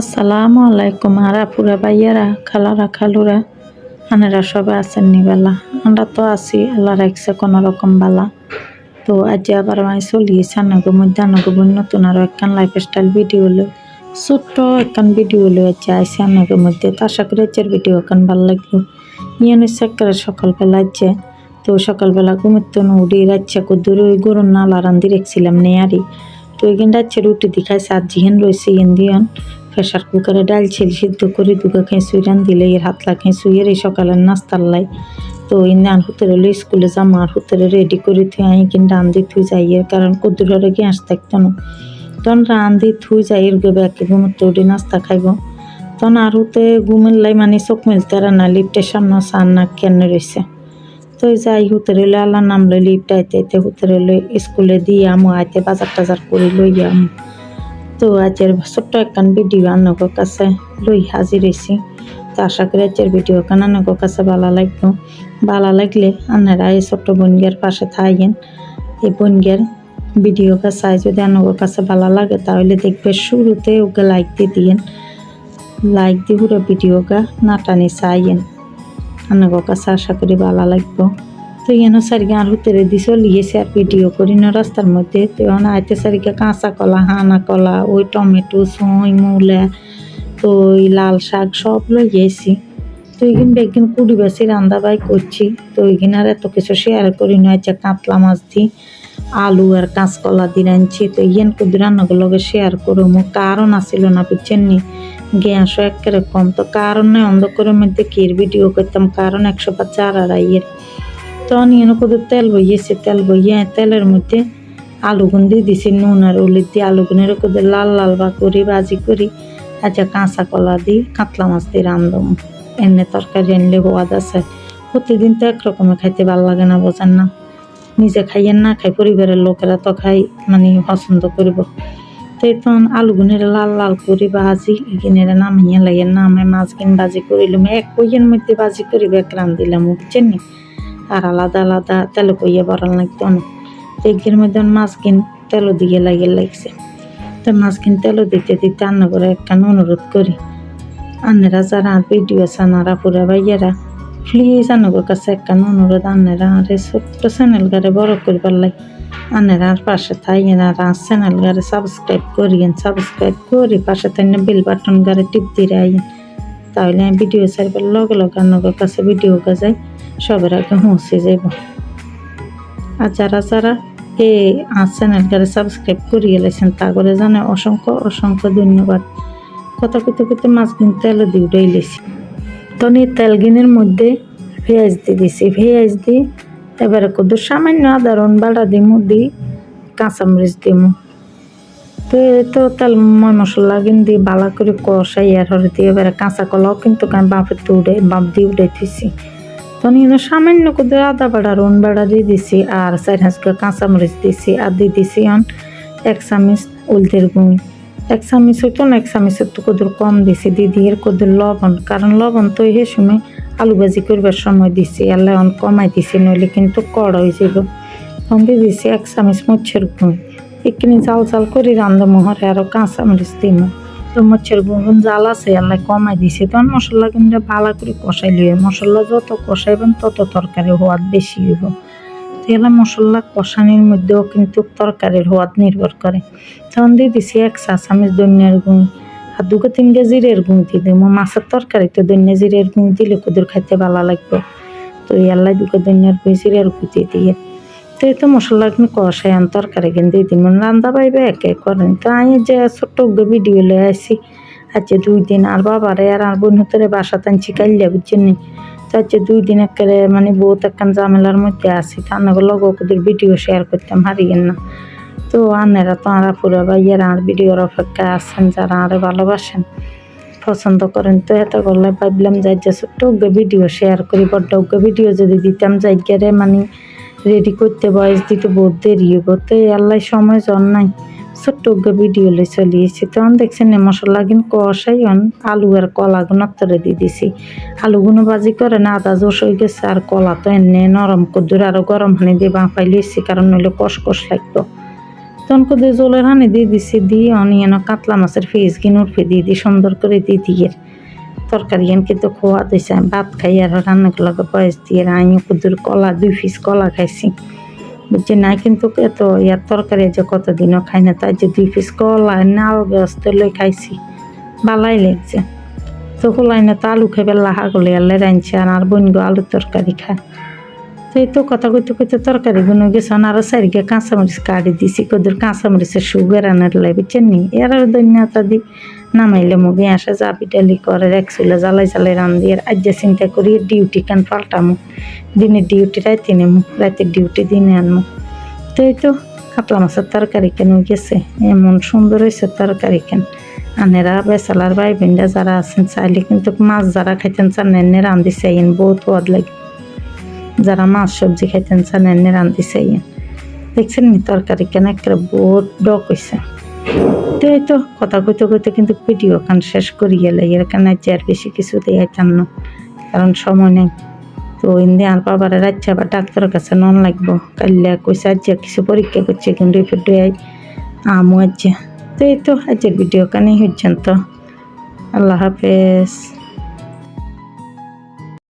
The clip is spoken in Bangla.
আসসালামু আলাইকুম আরা পুরা ভাইয়ারা, খালারা, খালুরা, আনারা সবাই আছেন নিবেলা আমরা তো আছি আল্লাহ রাখছে কোনো রকম বালা। তো আজ আবার আমি চলিয়েছি আনাগো মধ্যে নতুন আরও একখান লাইফ স্টাইল ভিডিও লই ছোট্ট একখান ভিডিও লই আজ আইসি আনাগো মধ্যে, তো আশা করি আজকের ভিডিও একখান ভালো লাগল নিয়ে নিচ্ছে একেবারে সকালবেলা আজকে। তো সকালবেলা ঘুমিতে উড়ি রাচ্ছে কুদুর ওই গরুর নালা রান্ধি রেখছিলাম নেয়ারি। তো ওইখান রাচ্ছে রুটি দেখাইছে আর জিহেন রয়েছে ইন দিয়ন। প্রেশার কুকারে ডাল ছিল সিদ্ধ করে দুগা খেঁচুই রান দিলে এর হাতলা খেঁচুই এর এই সকালের নাস্তার লাই। তো ইন্দি আর হুতের হলো স্কুলে যাম, আর হুতের রেডি করে থুই আই কিন্তু রান্ধি থুই যাই, এর কারণ কুদুরের গ্যাস থাকতো না। তখন রান্ধি থুই যাই, এর গবে একে ঘুমোতে নাস্তা খাইব। তখন আর হুতে ঘুমের লাই মানে চোখ মেলতে না, লিফটের সামনে সার না কেন রয়েছে তো যাই হুতে রইলে আল্লাহ নাম লই লিফট আইতে আইতে হুতে রইলে স্কুলে দিয়ে আমু আইতে বাজার টাজার করে লই আমু। তো আজের ছোট্ট একখান ভিডিও আনগো কাছে লই হাজির হয়েছি তো আশা করি আজের ভিডিও কান আনগো কাছে ভালো লাগতো ভালো লাগলে আপনারা এই ছোট্ট বোনগের পাশে থাকেন। এই বোনগের ভিডিও কাছে যদি আনগো কাছে ভালো লাগে, তাহলে দেখবে শুরুতে ওকে লাইক দিয়ে দিয়েন। লাইক দিয়ে পুরো ভিডিওটা নাটানি চাইয়েন। আনগো কাছে আশা করি ভালো লাগবো। তো এনো সারিকে আর হুতেরে দি চলিয়েছে আর ভিডিও করি। না রাস্তার মধ্যে তো এখন আইতে সারিকে কাঁচা কলা, হানা কলা, ওই টমেটো, সই, মূলা তো ওই লাল শাক সব লই গেছি তো এইখান বেগিন কুড়ি বেশি রান্দা বাই করছি। তো ওইখানে আর এত কিছু শেয়ার করি না যে কাতলা মাছ দি, আলু আর কাঁচকলা দিয়ে আনছি তো ইয়ান কুদি রান্নাগুলোকে শেয়ার করো, মো কারণ আসিল না, বুঝছেন নি? গ্যাসও একেবারে কম। তো কারণ নয় অন্ধকারের মধ্যে কির ভিডিও করতাম? কারণ একশো পাঁচ চার আড়াইয়ের তখন এনে কত তেল বইয়েছে, তেল বইয়ে তেলের মধ্যে আলু গুন দিয়ে দিছি, নুন আর উলির দিয়ে আলু গুনের কত লাল লাল বা করি, ভাজি করি আচ্ছা কাঁচা কলা দিই কাতলা মাছ দিয়ে রান্ধম এনে তরকারি আনলে সোয়াদ আছে। প্রতিদিন তো একরকমে খাইতে ভালো লাগে না, বোঝেন না। নিজে খাইয়েন না খাই, পরিবারের লোকেরা তো খাই মানে পছন্দ করব। তো তখন আলু গুনের লাল লাল করে, ভাজি, এগিনের নামিয়ে লাগে নামে, মাছ কিন ভাজি করিলাম। এক কইয়ের মধ্যে ভাজি করি বেক রান্ধিলাম বুঝছেন নি? আর আলাদা আলাদা তেল কইয়া বাড়াল লাগতো না তেগের মধ্যে মাছ কিন তেলও দিয়ে লাগে লাগছে। তো মাছ কিন তেলও দিতে দিতে রান্না করে একখান অনুরোধ করি। আন্নেরা যারা ভিডিও সানারা পুরা ভাইয়ারা প্লিজ আনগোর কাছে একখান অনুরোধ আন্নেরা আর ছোট্ট চ্যানেল গারে বড় করবার লাগে আন্নেরা আর পাশে থাইয়েন আর আর চ্যানেল গারে সাবস্ক্রাইব করিয়েন সাবস্ক্রাইব করি পাশে থাইনে বেল বাটন গারে টিপ দিয়ে আইন তাহলে ভিডিও ছাড়বার লগে লগে আনগোর কাছে ভিডিও গাজাই। সবার আগে পৌঁছে যাব। আর যারা যারা এই আর চ্যানেলটারে সাবস্ক্রাইব করিয়ে লেছেন তা করে জানে অসংখ্য অসংখ্য ধন্যবাদ। কথা কইতে কইতে মাছ কিন তেল দিয়ে উঠাই লেছি। এই তেল গিনের মধ্যে পেঁয়াজ দিয়ে দিছি। পেঁয়াজ দিয়ে এবারে কত সামান্য আদা রন দিমু দি কাঁচামরিচ দিমু। তো তো তেল মই মশলা কিন দিয়ে বালা করে কষাই আর হরে দিয়ে এবারে কাঁচা কলাও কিন্তু বাপের তো উঠে বাপ দিয়ে উঠে দিছি তখন এনে সামান্য করে আদা বাড়া, রন বাড়া দিয়ে দিছি আর চার হাঁসকে কাঁচামরিচ দিছি আর দিয়ে দিছি অন এক চামিচ উলতের গুঁড়ি। এক চামিচ হইতো না, এক চামিচের তো কদর কম দিছি দিদি এর কদর লবণ, কারণ লবণ তো সে সময় আলু ভাজি করবার সময় দিছি আল্লাহ এখন কমাই দিছি, নইলে কিন্তু কড় হয়ে যাব তখন দিয়ে দিছি এক চামিচ মচ্ছের গুঁড়ি। এখানে জাল জাল করে রান্ধা মোহরে আরও কাঁচামরিচ দিম। তো মচ্ছের গুঁড় জাল আছে, আল্লাহ কমাই দিছে। তখন মশলা কিন্তু ভালো করে কষাই লিয়ে মশলা যত কষাইবেন তত তরকারি হওয়ার বেশি হইব। তেলা মশলা কষানির মধ্যেও কিন্তু তরকারির হওয়াদ নির্ভর করে। তখন দিয়ে দিছি এক চা চামচ ধনিয়ার গুঁড়ি আর দুটো তিনটে জিরের গুঁড়ি দিয়ে দেবো। মাছের তরকারিতে ধনিয়া জিরের গুঁড়ি দিলে কুদুর খাইতে ভালো লাগবে। তো ইয়াল্লাই দুটো ধনিয়ার গুঁড়ি জিরের গুঁড়ি দিয়ে তো এই তো মশলা কিন্তু কষাই আন, তরকারি কিন্তু দিন। রান্না পাইবে এক করেন। তো আমি যে ছোট্ট ভিডিও লয়ে আসি আচ্ছা দুই দিন আর বাবারে আর আর বন্ধুতরে বাসা টানছি কাইলিয়া বুঝছেন নি? তো আচ্ছা দুই দিন একেবারে মানে বহুত একখান জামেলার মধ্যে আসি তা না লগ ওদের ভিডিও শেয়ার করতাম, হারিয়েন না। তো আনেরা তো আরা পুরো ভাইয়েরা আর ভিডিওর অপেক্ষা আছেন, যারা আরে ভালোবাসেন, পছন্দ করেন। তো এত করলে ভাবলাম যাই যে ছোট্ট ভিডিও শেয়ার করি বড্ড ভিডিও যদি দিতাম যাই মানে রেডি করতে বয়স দিতে বহুত দেরি হব তো আল্লাহ সময় জন নাই। ছোট্ট ভিডিও লই চলিয়েছি তখন দেখছেন মশলা কিন কষাই অন আলু আর কলা গুণ তরে দিয়ে দিছি। আলু গুলো বাজি করে না, আদা জোশ হয়ে গেছে আর কলা তো এনে নরম কদ্দুর আরও গরম পানি দিয়ে বাঁপাই লিয়েছি কারণ নইলে কষ কষ লাগতো। তখন কোথায় জলের হানি দিয়ে দিছি, দিয়ে অনিয়ন কাতলা মাছের ফিস কিনে উঠে দিয়ে দিই, সুন্দর করে দিয়ে দিয়ে তরকারি এন কিন্তু খোয়া দিছে। ভাত খাই আর রান্নাগুলোকে বয়স দিয়ে আমিও কুদুর কলা, দুই পিস কলা খাইছি। বুঝছি না, কিন্তু এত ইয়ার তরকারি যে কতদিনও খাই না, তাই যে দুই পিস কলা, নাল ব্যস্ত লই খাইছি। ভালাই লাগছে। তো হোলাই না তো আলু খাইবে লাহা গলে আল্লে রাঁধছে আর আর বোন গো আলু তরকারি খায়। তো এই তো কথা কইতে কইতে তরকারি গুলো গেছে, আর সারিকে কাঁচামরিচ কাটি দিছি। কদুর কাঁচামরিচের সুগার আনার লাই বুঝছেন নি? এর দৈন্যতা দি নামাইলে মুগে আসে জাপি ডালি করে, এক চুলে জ্বালাই জ্বালাই রান্ধি আর আজ চিন্তা করি ডিউটি কেন পাল্টামু? দিনের ডিউটি, রাইতে নেমু রাতের ডিউটি, দিনে আনমু। তো এই তো কাতলা মাছের তরকারি কেন গেছে? এমন সুন্দর হয়েছে তরকারি কেন? আনেরা বেসালার ভাই বোনরা যারা আছেন, চাইলে কিন্তু মাছ যারা খাইতেন চান, এনে রান্ধি চাইন বহুত পদ লাগে। যারা মাছ সবজি খাইতেন চান, এনে রান্ধি চাইন দেখছেন নি তরকারি কেন? একটা বহুত ডক হয়েছে তো এই তো, কথা কইতে কইতে কিন্তু ভিডিও খান শেষ করি গেলে। এর আজ আর বেশি কিছু দেখাইতাম না, কারণ সময় নেই। তো ইন্দি আর বাবার রাজ্যে আবার ডাক্তারের কাছে নন লাগবো। কাল্লা কইছে আজ কিছু পরীক্ষা করছে, কিন্তু আই আমও আজ্যা তো এই তো, আজকের ভিডিও কানে হচ্ছেন তো। আল্লাহ হাফেজ।